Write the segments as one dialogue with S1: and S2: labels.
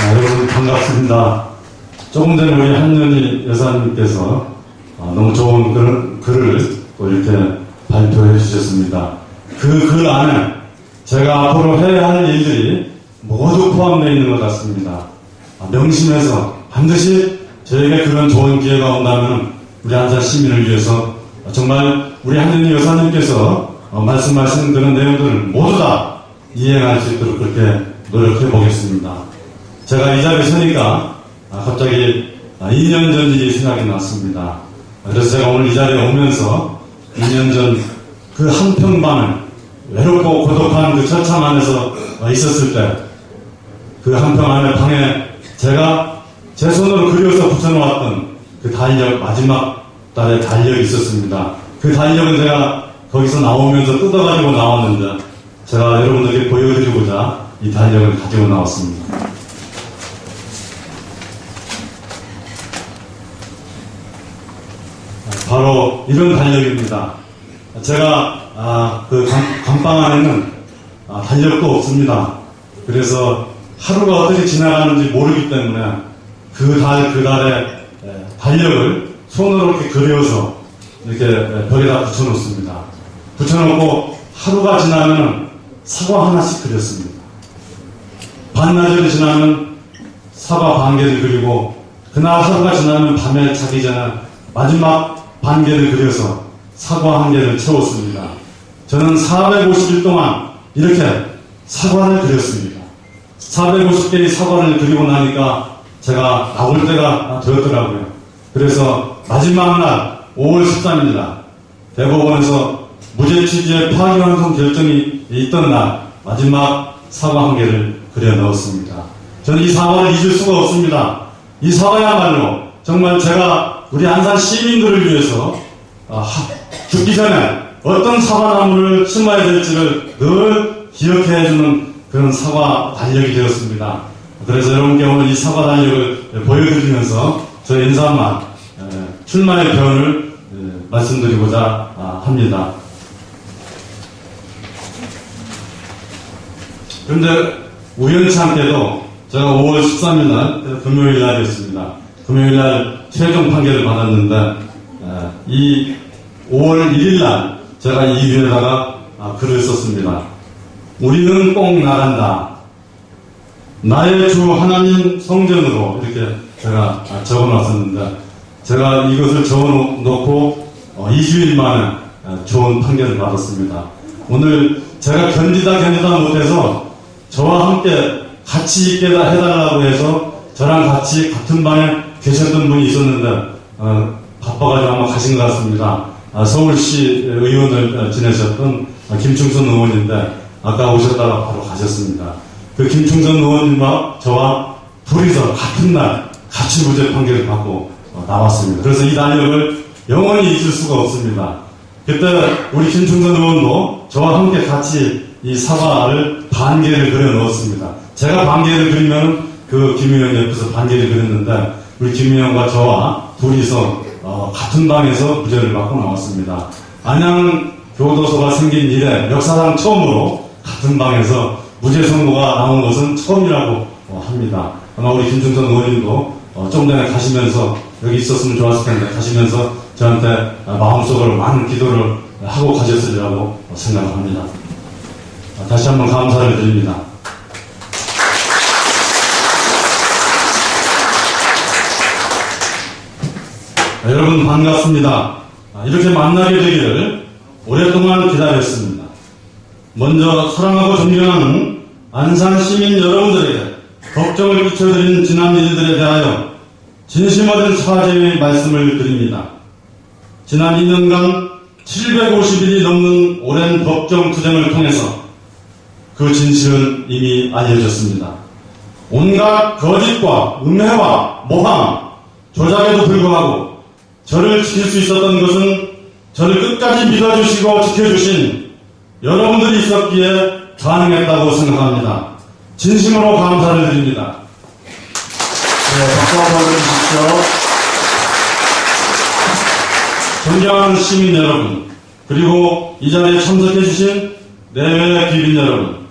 S1: 아, 여러분 반갑습니다. 조금 전에 우리 한연희 여사님께서 아, 너무 좋은 글, 글을 또 이렇게 발표해 주셨습니다. 그 글 안에 제가 앞으로 해야 할 일들이 모두 포함되어 있는 것 같습니다. 아, 명심해서 반드시 저에게 그런 좋은 기회가 온다면 우리 안산 시민을 위해서 정말 우리 한연희 여사님께서 어, 말씀하신 그런 내용들을 모두 다 이행할 수 있도록 그렇게 노력해 보겠습니다. 제가 이 자리에 서니까 아, 갑자기 아, 2년 전 일이 생각이 났습니다. 그래서 제가 오늘 이 자리에 오면서 2년 전 그 한평 방을 외롭고 고독한 그 처참 안에서 어, 있었을 때 그 한평 안에 방에 제가 제 손으로 그려서 붙여놓았던 그 달력 마지막 달에 달력이 있었습니다. 그 달력은 제가 거기서 나오면서 뜯어가지고 나왔는데 제가 여러분들에게 보여드리고자 이 달력을 가지고 나왔습니다. 바로 이런 달력입니다. 제가 아, 그 감, 감방 안에는 아, 달력도 없습니다. 그래서 하루가 어떻게 지나가는지 모르기 때문에 그 달, 그 달에 에, 달력을 손으로 이렇게 그려서 이렇게 에, 벽에다 붙여놓습니다. 붙여놓고 하루가 지나면 사과 하나씩 그렸습니다. 반나절이 지나면 사과 반 개를 그리고 그날 하루가 지나면 밤에 자기 전에 마지막 반 개를 그려서 사과 한 개를 채웠습니다. 저는 450일 동안 이렇게 사과를 그렸습니다. 450개의 사과를 그리고 나니까 제가 나올 때가 되었더라고요. 그래서 마지막 날 5월 13일 날 대법원에서 무죄 취지의 파기환송 결정이 있던 날 마지막 사과 한 개를 그려 넣었습니다. 저는 이 사과를 잊을 수가 없습니다. 이 사과야말로 정말 제가 우리 안산 시민들을 위해서 아, 하- 죽기 전에 어떤 사과나무를 심어야 될지를 늘 기억해 주는 그런 사과 달력이 되었습니다. 그래서 여러분께 오늘 이 사과 달력을 보여드리면서 저의 인사만 에, 출마의 변을 에, 말씀드리고자 아, 합니다. 그런데 우연치 않게도 제가 5월 13일 날 금요일 날이었습니다. 금요일 날 최종 판결을 받았는데 에, 이 5월 1일 날 제가 이 위에다가 아, 글을 썼습니다. 우리는 꼭 나간다. 나의 주 하나님 성전으로 이렇게 제가 아, 적어놨었는데 제가 이것을 적어놓고 어, 2주일 만에 아, 좋은 판결을 받았습니다. 오늘 제가 견디다 견디다 못해서 저와 함께 같이 있게 다 해달라고 해서 저랑 같이 같은 방에 계셨던 분이 있었는데 어, 바빠가지고 아마 가신 것 같습니다. 아, 서울시 의원을 어, 지내셨던 아, 김충선 의원인데 아까 오셨다가 바로 가셨습니다. 그 김충선 의원님과 저와 둘이서 같은 날 같이 무죄 판결을 받고 어, 나왔습니다. 그래서 이 달력을 영원히 잊을 수가 없습니다. 그때 우리 김충선 의원도 저와 함께 같이 이 사과를 반 개를 그려 넣었습니다. 제가 반 개를 그리면 그 김 의원 옆에서 반 개를 그렸는데 우리 김의원과 저와 둘이서 어, 같은 방에서 무죄를 받고 나왔습니다. 안양 교도소가 생긴 이래 역사상 처음으로 같은 방에서 무죄 선고가 나온 것은 처음이라고 어, 합니다. 아마 우리 김충선 의원님도 어, 좀 전에 가시면서 여기 있었으면 좋았을 텐데 가시면서 저한테 아, 마음속으로 많은 기도를 하고 가셨으리라고 생각합니다. 아, 다시 한번 감사를 드립니다. 아, 여러분 반갑습니다. 아, 이렇게 만나게 되기를 오랫동안 기다렸습니다. 먼저 사랑하고 존경하는 안산 시민 여러분들에게 걱정을 끼쳐드린 지난 일들에 대하여 진심 어린 사죄의 말씀을 드립니다. 지난 2년간 750일이 넘는 오랜 법정 투쟁을 통해서 그 진실은 이미 알려졌습니다. 온갖 거짓과 음해와 모함, 조작에도 불구하고 저를 지킬 수 있었던 것은 저를 끝까지 믿어주시고 지켜주신 여러분들이 있었기에 가능했다고 생각합니다. 진심으로 감사를 드립니다.
S2: 네, 박수 한번 해주십시오.
S1: 존경하는 시민 여러분, 그리고 이 자리에 참석해주신 내외 귀빈 여러분,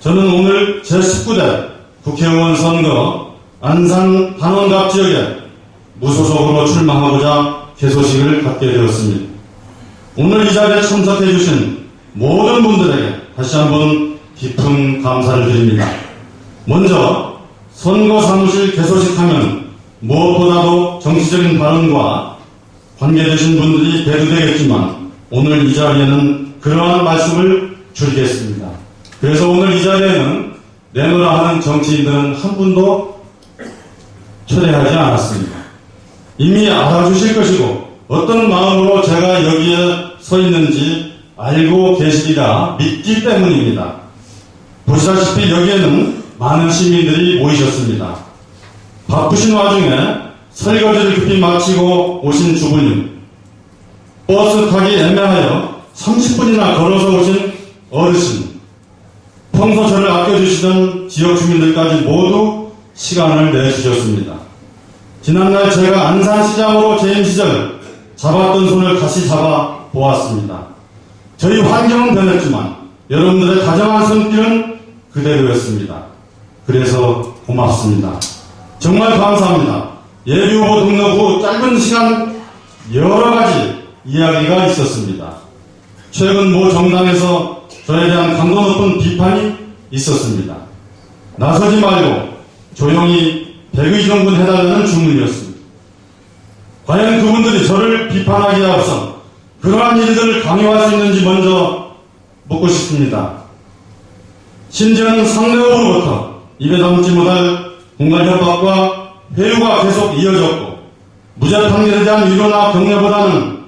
S1: 저는 오늘 제19대 국회의원 선거 안산 단원갑 지역에 무소속으로 출마하고자 개소식을 갖게 되었습니다. 오늘 이 자리에 참석해 주신 모든 분들에게 다시 한번 깊은 감사를 드립니다. 먼저 선거 사무실 개소식 하면 무엇보다도 정치적인 발언과 관계되신 분들이 대두되겠지만 오늘 이 자리에는 그러한 말씀을 줄이겠습니다. 그래서 오늘 이 자리에는 내노라 하는 정치인들은 한 분도 초대하지 않았습니다. 이미 알아주실 것이고 어떤 마음으로 제가 여기에 서 있는지 알고 계시리라 믿기 때문입니다. 보시다시피 여기에는 많은 시민들이 모이셨습니다. 바쁘신 와중에 설거지를 급히 마치고 오신 주부님, 버스 타기 애매하여 30분이나 걸어서 오신 어르신, 평소 저를 아껴주시던 지역 주민들까지 모두 시간을 내주셨습니다. 지난날 제가 안산시장으로 재임 시절 잡았던 손을 다시 잡아 보았습니다. 저희 환경은 변했지만 여러분들의 다정한 손길은 그대로였습니다. 그래서 고맙습니다. 정말 감사합니다. 예비 후보 등록 후 짧은 시간 여러 가지 이야기가 있었습니다. 최근 모 정당에서 저에 대한 강도 높은 비판이 있었습니다. 나서지 말고 조용히 백의정군 해달라는 주문이었습니다. 과연 그분들이 저를 비판하기에 앞서 그러한 일들을 강요할 수 있는지 먼저 묻고 싶습니다. 심지어는 상대방으로부터 입에 담지 못할 공간 협박과 회유가 계속 이어졌고 무죄 판결에 대한 위로나 격려보다는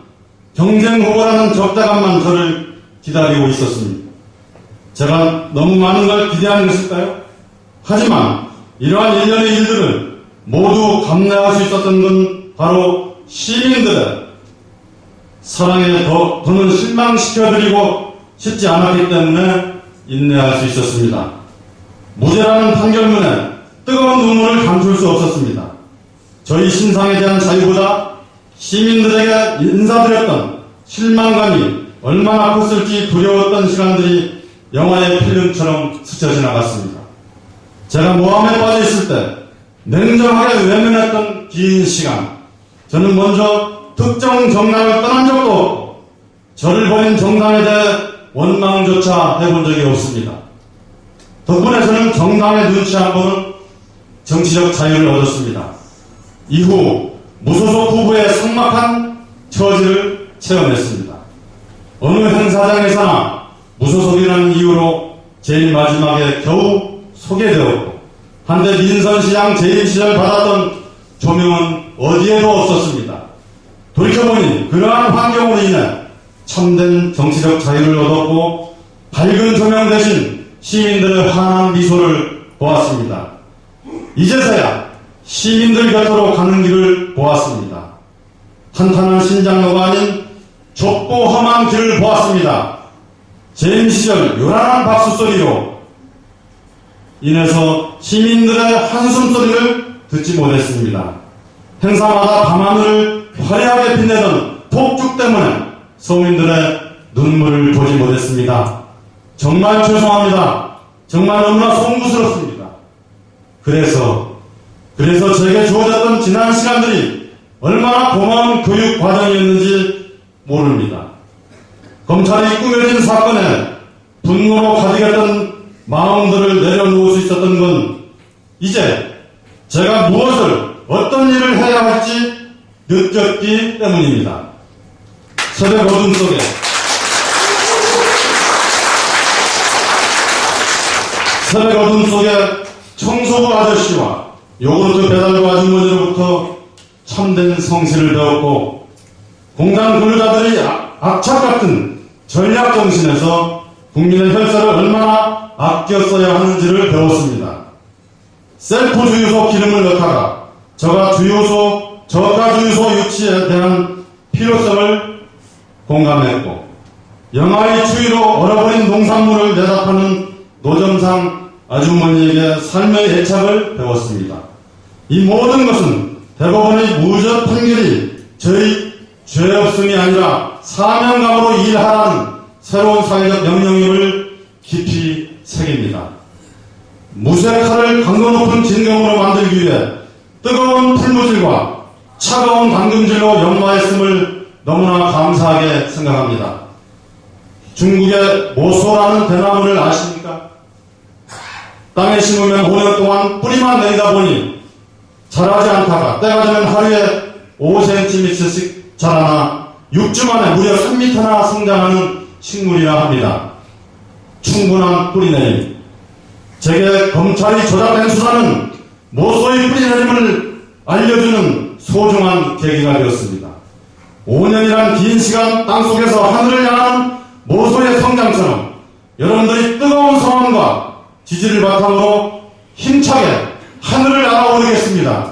S1: 경쟁 후보라는 적대감만 저를 기다리고 있었습니다. 제가 너무 많은 걸 기대하는 것일까요? 하지만 이러한 일련의 일들을 모두 감내할 수 있었던 건 바로 시민들의 사랑에 더, 더는 실망시켜드리고 싶지 않았기 때문에 인내할 수 있었습니다. 무죄라는 판결문에 뜨거운 눈물을 감출 수 없었습니다. 저희 신상에 대한 자유보다 시민들에게 인사드렸던 실망감이 얼마나 컸을지 두려웠던 시간들이 영화의 필름처럼 스쳐 지나갔습니다. 제가 모함에 빠져 있을 때 냉정하게 외면했던 긴 시간, 저는 먼저 특정 정당을 떠난 적도 없고 저를 버린 정당에 대해 원망조차 해본 적이 없습니다. 덕분에 저는 정당의 눈치 한 번은 정치적 자유를 얻었습니다. 이후 무소속 후보의 삭막한 처지를 체험했습니다. 어느 행사장에서나 무소속이라는 이유로 제일 마지막에 겨우 소개되었고 한때 민선시장 재임 시절 받았던 조명은 어디에도 없었습니다. 돌이켜보니 그러한 환경으로 인해 참된 정치적 자유를 얻었고 밝은 조명 대신 시민들의 환한 미소를 보았습니다. 이제서야 시민들 곁으로 가는 길을 보았습니다. 탄탄한 신장로가 아닌 좁고 험한 길을 보았습니다. 재임 시절 요란한 박수 소리로 인해서 시민들의 한숨 소리를 듣지 못했습니다. 행사마다 밤하늘을 화려하게 빛내던 폭죽 때문에 서민들의 눈물을 보지 못했습니다. 정말 죄송합니다. 정말 너무나 송구스럽습니다. 그래서 그래서 제게 주어졌던 지난 시간들이 얼마나 고마운 교육 과정이었는지 모릅니다. 검찰이 꾸며진 사건에 분노로 가득했던 마음들을 내려놓을 수 있었던 건 이제 제가 무엇을 어떤 일을 해야 할지 느꼈기 때문입니다. 새벽 어둠 속에 새벽 어둠 속에 청소부 아저씨와 요구르트 배달부 아주머니로부터 참된 성실을 배웠고 공장 근로자들이 악- 악착 같은 전략 정신에서 국민의 혈세를 얼마나 아껴 써야 하는지를 배웠습니다. 셀프 주유소 기름을 넣다가 저가 주유소 저가 주유소 유치에 대한 필요성을 공감했고 영아의 추위로 얼어버린 농산물을 내다 파는 노점상 아주머니에게 삶의 애착을 배웠습니다. 이 모든 것은 대법원의 무죄 판결이 저희 죄 없음이 아니라 사명감으로 일하라는 새로운 사회적 명령임을 깊이 새깁니다. 무쇠 칼을 강도 높은 진경으로 만들기 위해 뜨거운 풀무질과 차가운 당근질로 연마했음을 너무나 감사하게 생각합니다. 중국의 모소라는 대나무를 아십니까? 땅에 심으면 5년 동안 뿌리만 내리다 보니 자라지 않다가 때가 되면 하루에 5cm씩 자라나 6주 만에 무려 3m나 성장하는 식물이라 합니다. 충분한 뿌리내림. 제게 검찰이 조작된 수사는 모소의 뿌리내림을 알려주는 소중한 계기가 되었습니다. 5년이란 긴 시간 땅속에서 하늘을 향한 모소의 성장처럼 여러분들이 뜨거운 성원과 지지를 바탕으로 힘차게 하늘을 날아오르겠습니다.